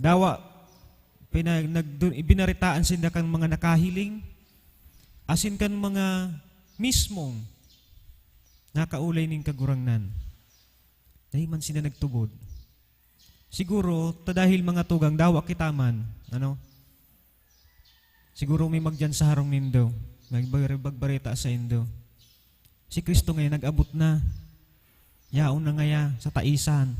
Dawa, pinag, nagdun, ibinaritaan sila kan mga nakahiling, asin kan mga mismong nakaulay ning kagurangnan. Dahil man sila nagtubod. Siguro, ta dahil mga tugang dawa kitaman, ano? Siguro may magdyan sa harong nindo, magbagbarita sa indo. Si Kristo ngayon nag-abot na. Yaon na ngaya sa taisan.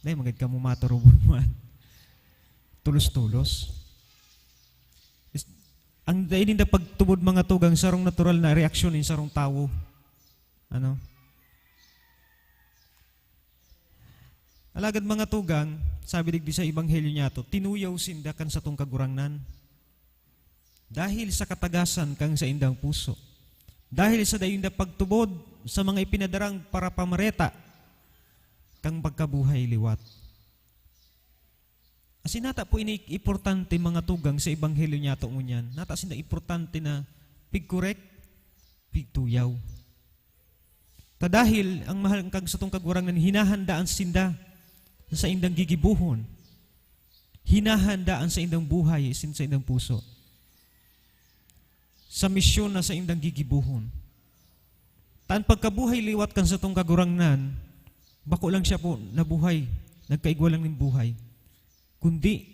Dahil magad ka mo maturubon man. Tulos-tulos. Ang dahil na pagtubod mga tugang sarong natural na reaksyon in sarong tao. Ano? Alagad mga tugang, sabi digdi sa ebanghelyo niya to, tinuyaw sindakan sa tong kagurangnan. Dahil sa katagasan kang sa indang puso. Dahil sa dayon na pagtubod sa mga ipinadarang para pamareta kang pagkabuhay liwat. Asin nata po ini importante mga tugang sa ebanghelyo niya to ngunyan. Nata sin importante na pigkorek, pigtuyaw. Ta dahil ang mahal kang sa tong kagurangnan hinahandaan sinda sa indang gigibuhon. Hinahandaan sa indang buhay, sin sa indang puso. Sa misyon na sa indang gigibuhon. Taan pagkabuhay liwat kan sa tong kagurangnan, bako lang siya po nabuhay, nagkaigwa lang ng buhay. Kundi,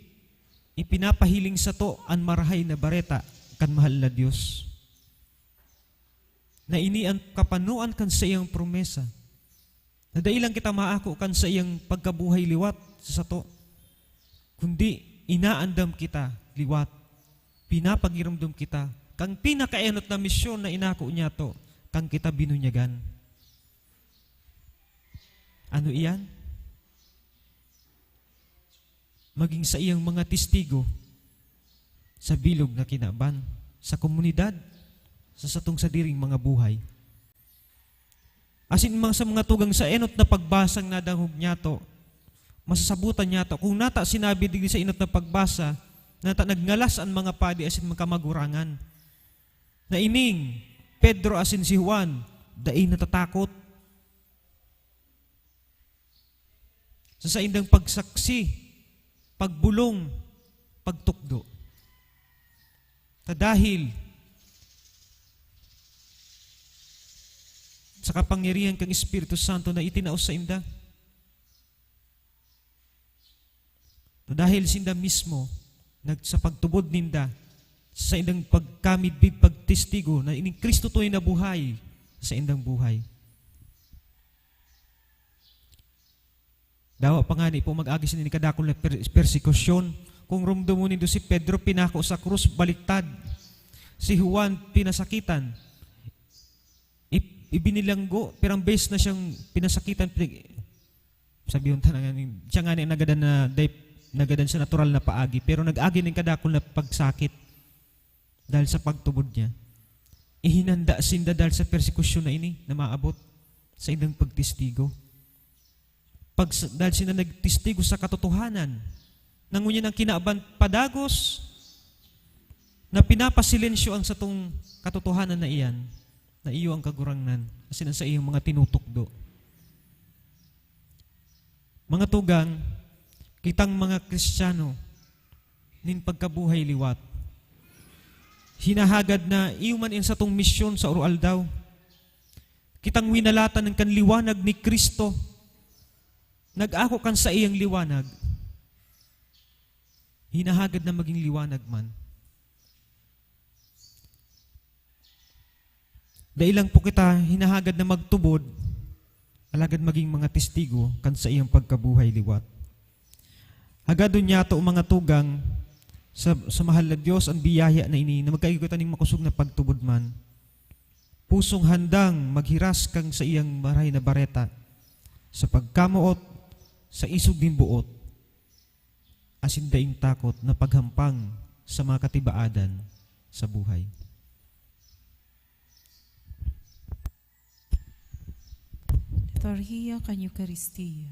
ipinapahiling sa to ang marahay na bareta kan mahal na Diyos. Na ini ang kapanuan kan sa iyang promesa. Na dailang kita maako kan sa iyang pagkabuhay liwat sa to. Kundi, inaandam kita liwat. Pinapagiramdam kita. Kang pinakaenot na misyon na inako niya to, kang kita binunyagan. Ano iyan? Maging sa iyang mga testigo sa bilog na kinaban, sa komunidad, sa satong sadiring mga buhay. Asin mga sa mga tugang sa enot na pagbasang nadangog niya to, masasabutan niya to, kung nata sinabi digdi sa enot na pagbasa, nata nagngalas ang mga padi asin mga kamagurangan, na ining Pedro asin si Juan, daing natatakot. Sa sa indang pagsaksi, pagbulong, pagtukdo. Ta dahil sa kapangyarihan kang Espiritu Santo na itinaos sa inda. Ta dahil sinda mismo nag sa pagtubod ninda sa indang pagkamidbid pagtestigo na ining Kristo to'y nabuhay sa indang buhay. Dawa pa nga ni po mag-agi sin ni kadakol na per- persekusyon. Kung rumdo mo si Pedro pinako sa krus baliktad. Si Juan pinasakitan. I- ibinilanggo pirang base na siyang pinasakitan. Sabi yung tanang siya nga ni nagadan na nagadan sa natural na paagi pero nag-agi ng kadakol na pagsakit dahil sa pagtubod niya. Ihinanda sinda dahil sa persekusyon na ini na maabot sa indang pagtistigo pag dahil sila nagtistigo sa katotohanan nangunya ng kinaaban padagos na pinapasilensyo ang satong katotohanan na iyan na iyo ang kagurangnan kasi sa iyong mga tinutukdo. Mga tugang kitang mga kristyano nin pagkabuhay liwat. Hinahagad na iyo man in sa tong misyon sa oral daw. Kitang winalatan ng kanliwanag ni Kristo nag-ako kan sa iyang liwanag, hinahagad na maging liwanag man. Dailang po kita hinahagad na magtubod, alagad maging mga testigo kan sa iyang pagkabuhay liwat. Hagadon niya to mga tugang sa, sa mahal na Diyos ang biyaya na ini na magkaigutan ng makusog na pagtubod man. Pusong handang maghiras kang sa iyang maray na bareta sa pagkamuot sa isog din buot, asin daing takot na paghampang sa mga katibaadan sa buhay. Liturgia kan Eucharistia.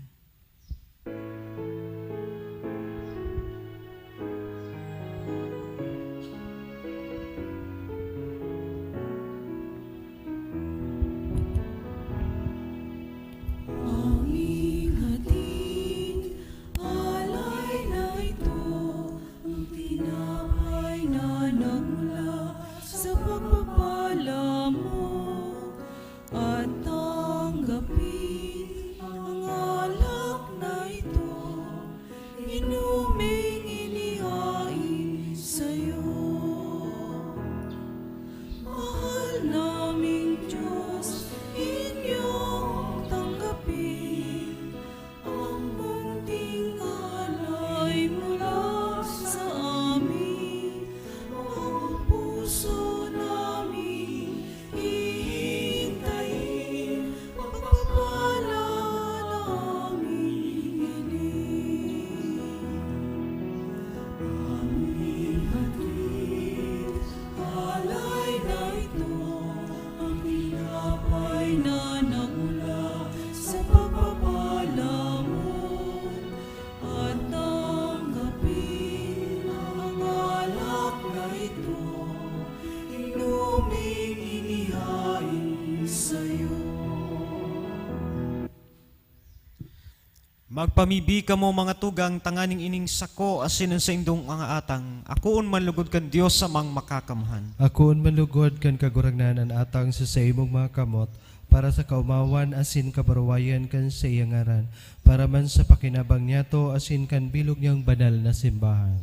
Magpamibi ka mo mga tugang tanganing ining sako asin sa indong nga atang. Akoon manlugod kan Dios sa mang makakamahan. Akoon manlugod kan kagurangnan atang sa sa imong mga kamot para sa kaumawan asin kabarwayan kan sa iyang ngaran para man sa pakinabang niyato asin kan bilog niyang banal na simbahan.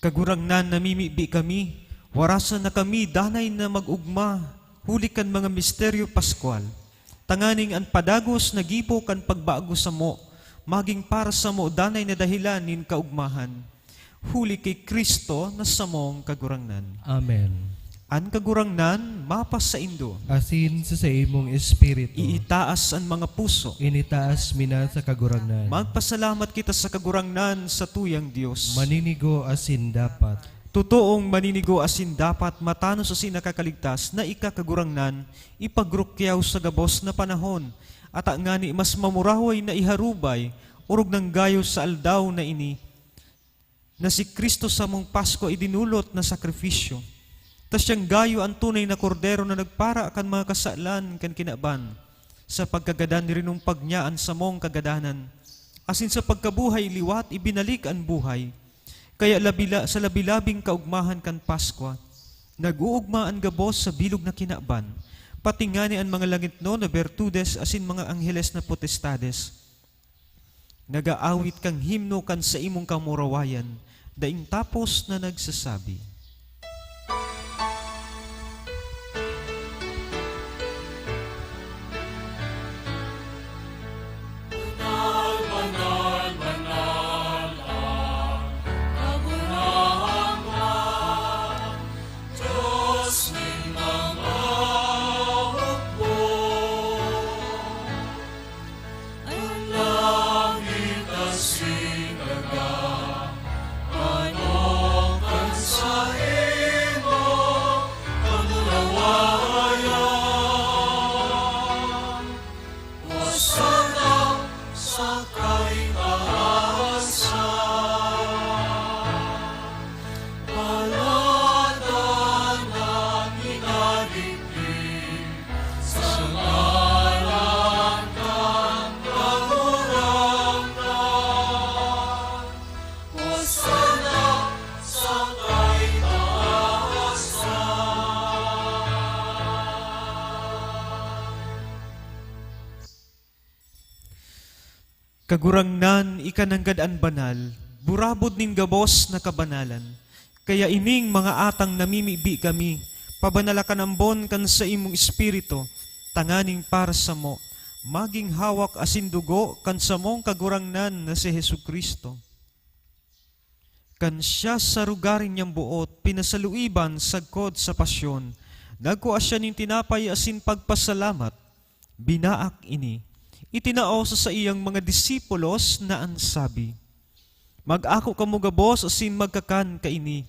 Kagurangnan namimibi kami, warasan na kami danay na magugma, huli kan mga misteryo paskwal. Tanganing an padagos nagipo kan pagbago sa mo, maging para sa mo danay na dahilan nin kaugmahan. Huli kay Kristo na samong kagurangnan. Amen. An kagurangnan, mapas sa indo. Asin sa sa imong espiritu. Iitaas ang mga puso. Initaas mina sa kagurangnan. Magpasalamat kita sa kagurangnan sa tuyang Diyos. Maninigo asin dapat. Totoong maninigo asin dapat matano sa sinakakaligtas na ikakagurangnan, ipagrukyaw sa gabos na panahon, at ang ngani mas mamurahoy na iharubay, urog ng gayo sa aldaw na ini, na si Kristo sa mong Pasko idinulot na sakripisyo. Tas siyang gayo ang tunay na kordero na nagpara akan mga kasalan kan kinaban, sa pagkagadan ni rinong pagnyaan sa mong kagadanan, asin sa pagkabuhay liwat ibinalik ang buhay, kaya labila, sa labilabing kaugmahan kan Paskwa, nag-uugmaan gabos sa bilog na kinaban, pati nga ni ang mga langit no na bertudes asin mga angheles na potestades. Nagaawit kang himno kan sa imong kamurawayan, daing tapos na nagsasabi. Kagurangnan ikananggad an banal, burabod nin gabos na kabanalan. Kaya ining mga atang namimibi kami, pabanalakan ang bon kan sa imong espiritu, tanganing para sa mo, maging hawak asin dugo kan sa mong kagurangnan na si Hesu Kristo. Kan siya sa rugarin niyang buot, pinasaluiban sagkod sa pasyon, nagkuha siya ning tinapay asin pagpasalamat, binaak ini, itinao sa iyang mga disipulos na ansabi, Mag-ako kamo gabos asin magkakan kaini,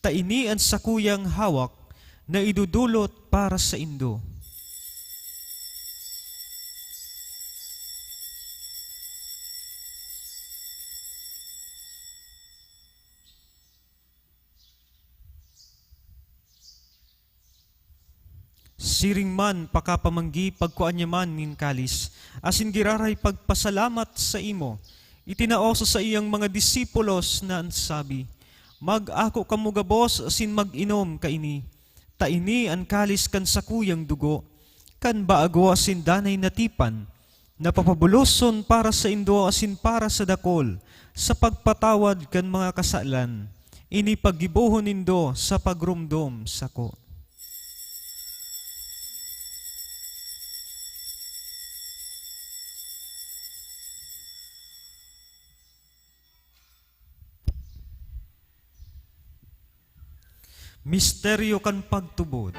taini ang sakuyang hawak na idudulot para sa indo. Siring man pakapamanggi pagkuan niya man nin kalis, asin giraray pagpasalamat sa imo. Itinaoso sa iyang mga disipulos na ansabi, Mag-ako kamo gabos asin mag-inom kaini. Taini ang kalis kan sakuyang dugo, kan baago asin danay natipan, napapabuloson para sa indo asin para sa dakol, sa pagpatawad kan mga kasalan. Ini paggibuhon nindo sa pagrumdom sako. Misteryo kan pagtubod.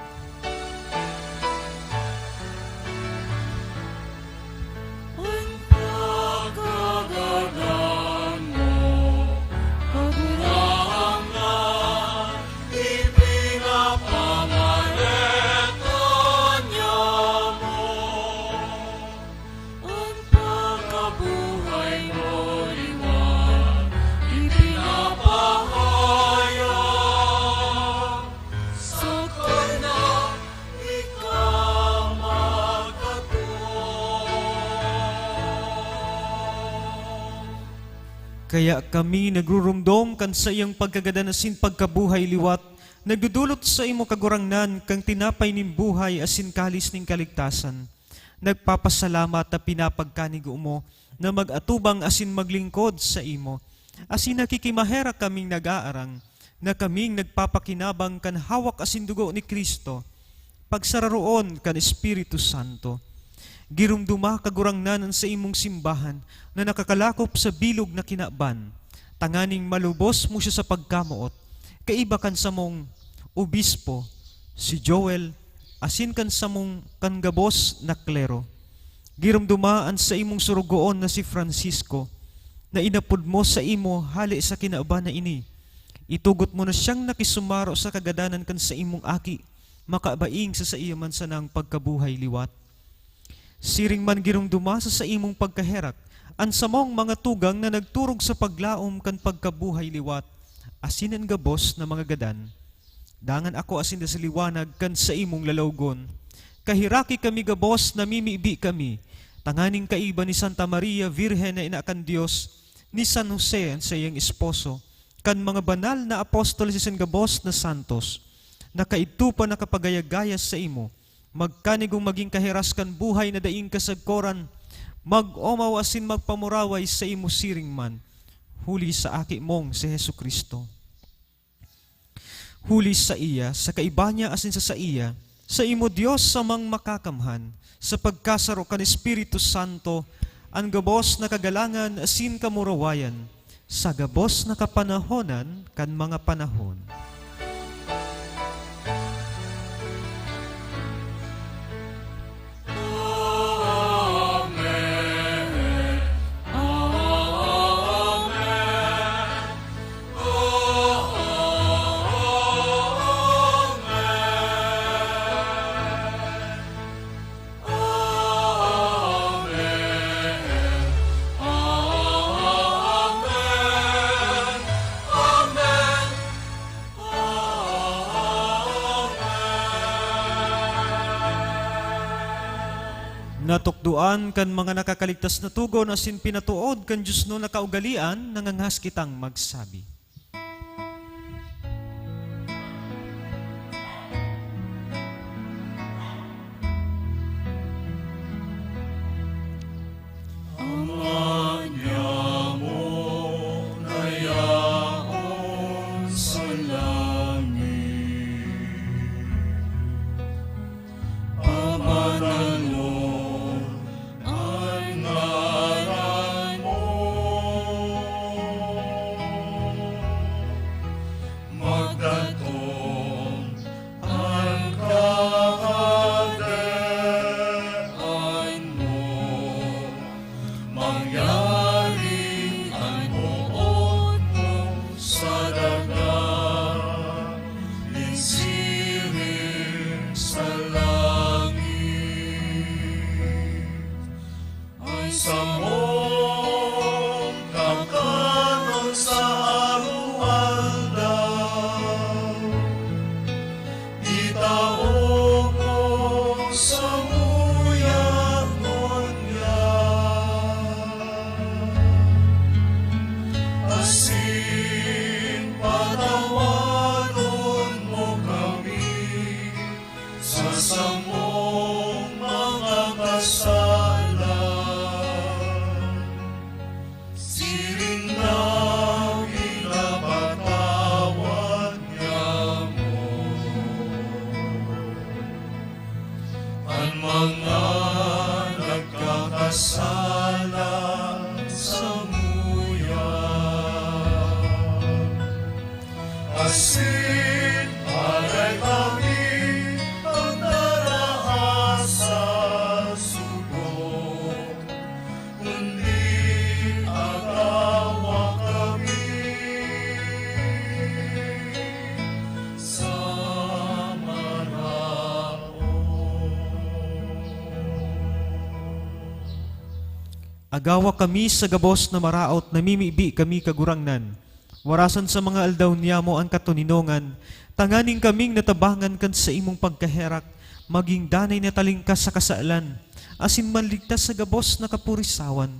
Kaya kami nagrurumdom kan sa iyang pagkagadanasin pagkabuhay liwat, nagdudulot sa imo kagurangnan kang tinapay ning buhay asin kalis ning kaligtasan. Nagpapasalamat na pinapagkanig mo na magatubang asin maglingkod sa imo. Asin nakikimahera kaming nag-aarang na kaming nagpapakinabang kan hawak asin dugo ni Kristo. Pagsararoon kan Espiritu Santo girumduma kagurangnanan sa imong simbahan na nakakalakop sa bilog na kinaban. Tanganing malubos mo siya sa pagkamuot. Kaiba kan sa mong obispo, si Joel, asin kan sa mong kangabos na klero. Girumdumaan sa imong surugoon na si Francisco, na inapod mo sa imo hali sa kinaaban na ini. Itugot mo na siyang nakisumaro sa kagadanan kan sa imong aki, makabaing sa sa iya man sa nang pagkabuhay liwat. Siring man girong dumasa sa imong pagkaherak, ang samong mga tugang na nagturog sa paglaom kan pagkabuhay liwat, asinan gabos na mga gadan. Dangan ako asin na sa liwanag kan sa imong lalawgon. Kahiraki kami gabos na mimibi kami, tanganing kaiba ni Santa Maria Virgen na inakan Diyos, ni San Jose sa iyang esposo, kan mga banal na apostol si San Gabos na santos, na kaito pa nakapagayagayas sa imo, magkanigong maging kahiraskan buhay na daing kasagkoran, mag-omaw asin magpamuraway sa imo siring man, huli sa aki mong si Heso Kristo. Huli sa iya, sa kaiba niya asin sa sa iya, sa imo Dios sa mang makakamhan, sa pagkasaro kan Espiritu Santo, ang gabos na kagalangan asin kamurawayan, sa gabos na kapanahonan kan mga panahon. Natukduan kan mga nakakaligtas na tugon asin pinatuod kan Diyos no nakaugalian nanganghas kitang magsabi. Agawa kami sa gabos na maraot, namimibi kami kagurangnan. Warasan sa mga aldaw niya mo ang katuninongan, tanganing kaming natabangan kan sa imong pagkaherak, maging danay na talingkas sa kasaalan, asin manligtas sa gabos na kapurisawan,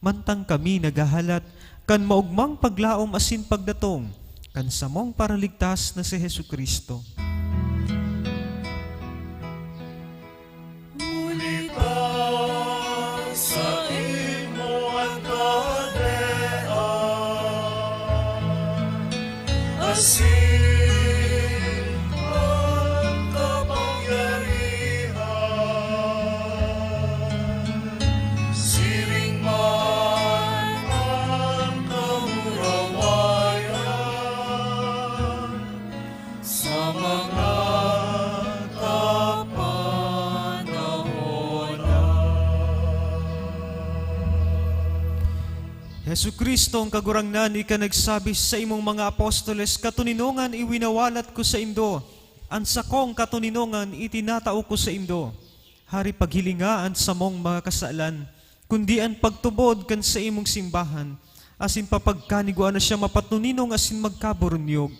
mantang kami nagahalat, kan maugmang paglaom asin pagdatong, kan samong paraligtas na si Hesu Kristo. Hesu Kristo ang kagurangnan, ika nagsabi sa imong mga apostoles, katuninongan iwinawalat ko sa indo, ang sakong katuninongan itinatao ko sa indo. Hari paghilingaan sa mong mga kasalan, kundi ang pagtubod kan sa imong simbahan, asin papagkaniguan na siya mapatuninong asin magkaburunyog.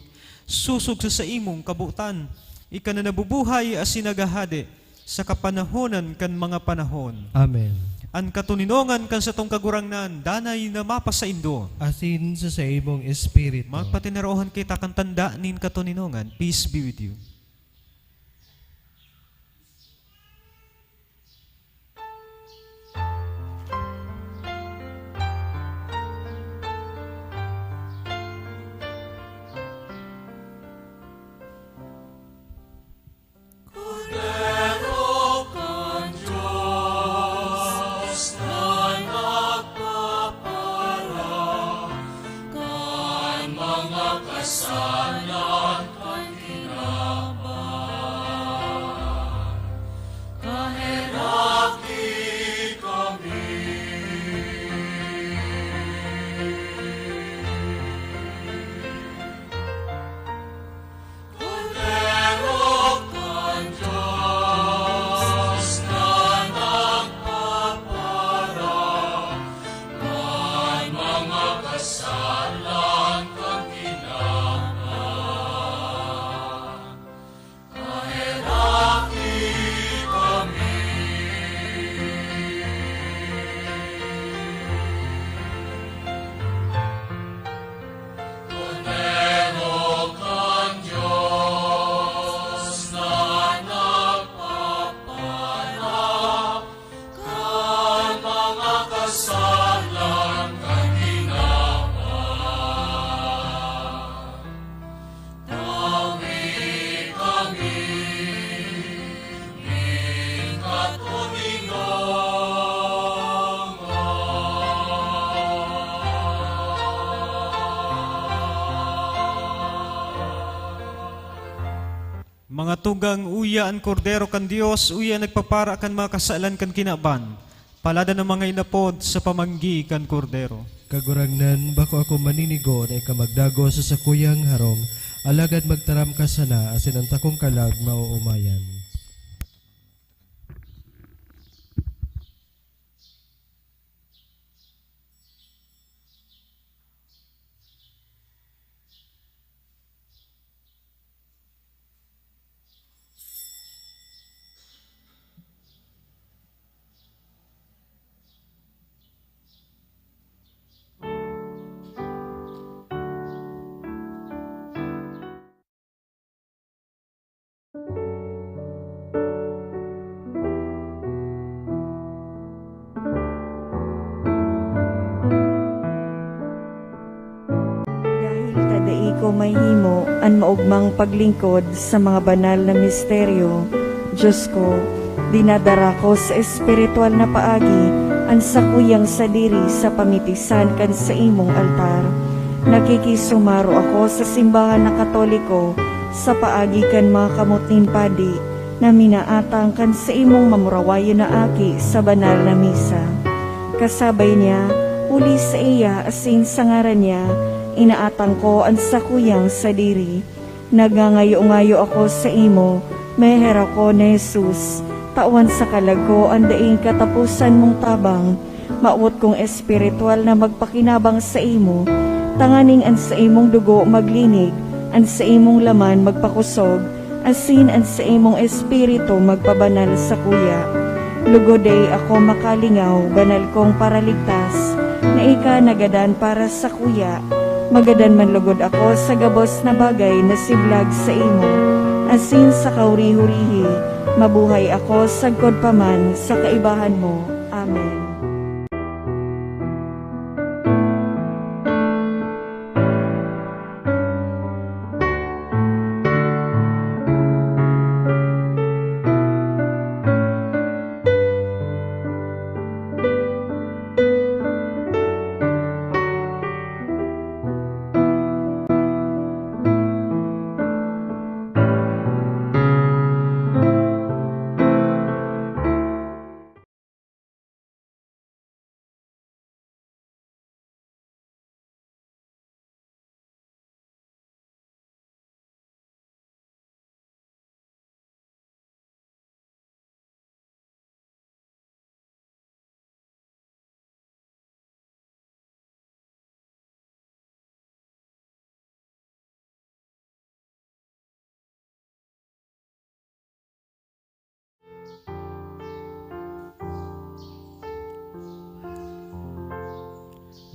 Susog sa sa imong kabutan, ika na nabubuhay asin nagahade, sa kapanahonan kan mga panahon. Amen. An katuninongan kan sa tong kagurangnan, danay na mapa sa indo. Asin sa sa imong espiritu. Magpatinarohan kita kan tanda nin katuninongan. Peace be with you. Mga tugang uya ang kordero kan Dios, uya nagpapara kan mga kasalan kan kinaban. Palada ng mga inapod sa pamanggi kan kordero. Kagurangnan, bako ako maninigo na ikamagdago sa sakuyang harong, alagad magtaram ka sana, asin ang takong kalag mauumayan. An maugmang paglingkod sa mga banal na misteryo, Diyos ko, dinadara ko sa espiritual na paagi ang sakuyang sadiri sa pamitisan kan sa imong altar. Nakikisumaro ako sa simbahan na katoliko sa paagi kan mga kamutnin padi na minaatang kan sa imong mamurawayo na aki sa banal na misa. Kasabay niya, uli sa iya asin sa ngaran niya, inaatang ko ang sakuyang sadiri. Nagangayo-ngayo ako sa imo, meher ako ni Jesus. Tawan sa kalago ang daing katapusan mong tabang, maawot kong espiritual na magpakinabang sa imo, tanganing ang sa imong dugo maglinig, ang sa imong laman magpakusog, asin ang sa imong espiritu magpabanal sa kuya. Lugoday ako makalingaw, banal kong paraligtas, ka nagadan para sa kuya, magadan man lugod ako sa gabos na bagay na siblag sa imo, asin sa kauri-hurihi, mabuhay ako sagkod paman sa kaibahan mo. Amen.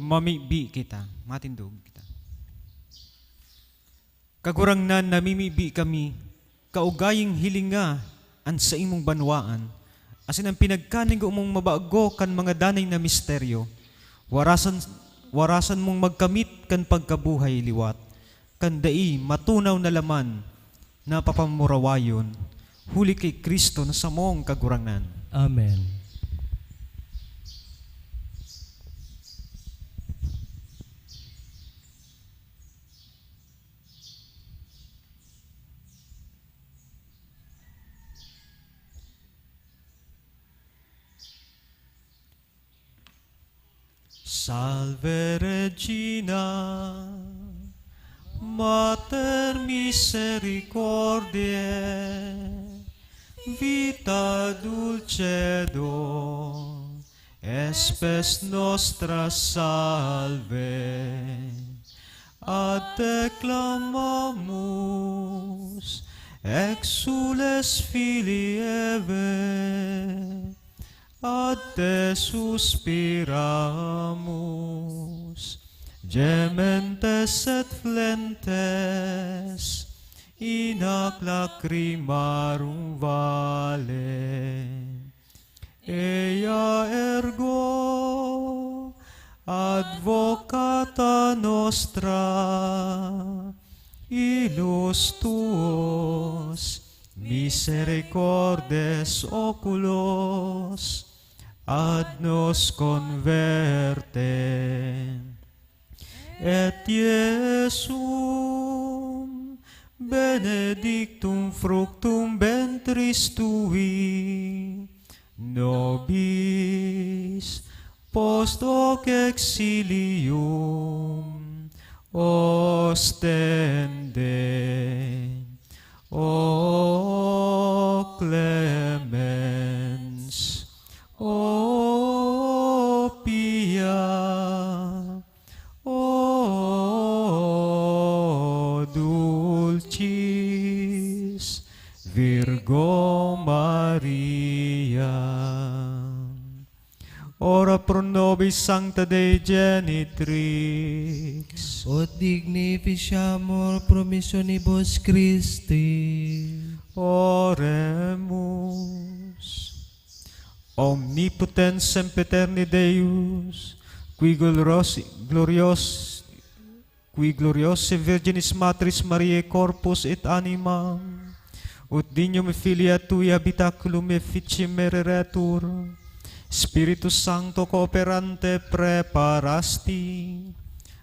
Mamibi kita, matindog kita. Kagurangnan namimibi kami, kaugaying hilinga an sa imong banwaan, asin ang pinagkaning umong mabago kan mga danay na misteryo, warasan, warasan mong magkamit kan pagkabuhay liwat, kan dai matunaw na laman na papamurawayon, huli kay Kristo na sa mong kagurangnan. Amen. Salve Regina, Mater misericordiae, vita dulcedo, espes nostra salve. Ad clamamus, exules filii ad te suspiramus, gementes et flentes, in ac lacrimarum vale. Ea ergo advocata nostra, ilus tuos, misericordes oculos, ad nos converte. Et Iesum benedictum fructum ventris tui, nobis post hoc exilium ostende. O pro nobis sancta Dei genitrix. O dignificiamur promissionibus Christi. Oremus. Omnipotens sempiterni Deus, qui gloriosi, glorios, qui gloriosi Virginis Matris Mariae corpus et animam, ut dignum filia tui habitaculum efficim mereretur, Spiritus Sancto cooperante preparasti,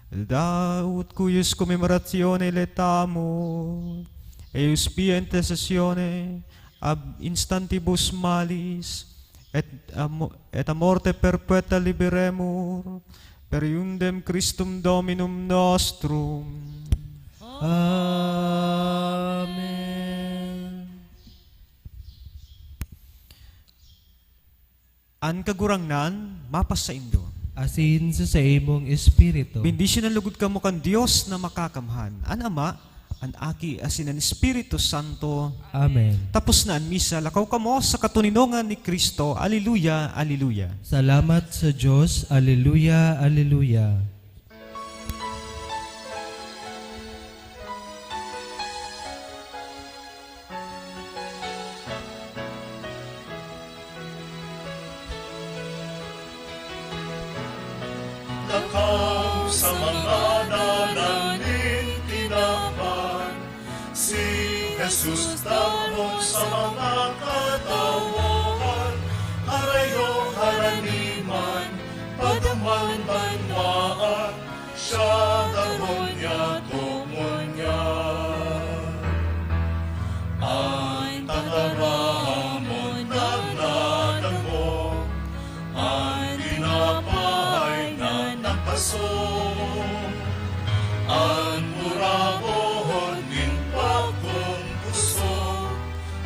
daut cuius commemoratione letamur, eius pia intercessione ab instantibus malis, et, et a morte perpetua liberemur, per iundem Christum Dominum nostrum. Amen. An kagurangnan, mapas sa indo. Asin sa sa imong espiritu. Bendisyon ang lugod kamo kan Dios na makakamhan. An Ama, an Aki asin an Espiritu Santo. Amen. Tapos na ang misa, lakaw kamo sa katuninongan ni Kristo. Aliluya, aliluya. Salamat sa Diyos. Aleluya, aleluya.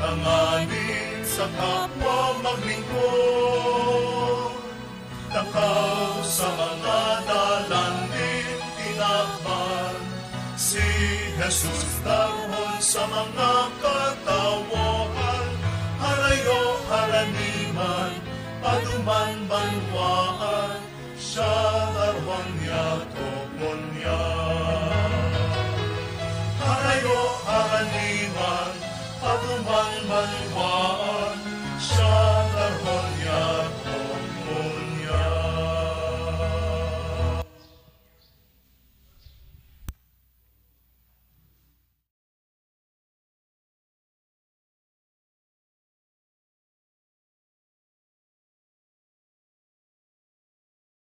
Tanganin sa kapwa maglingkod. Nakaw sa mga dalandin tinakpan, si Jesus dahon sa mga katawan, harayo haraniman, paduman banwaan, siya darwan niya tokon niya. Harayo haraniman, of the one by one,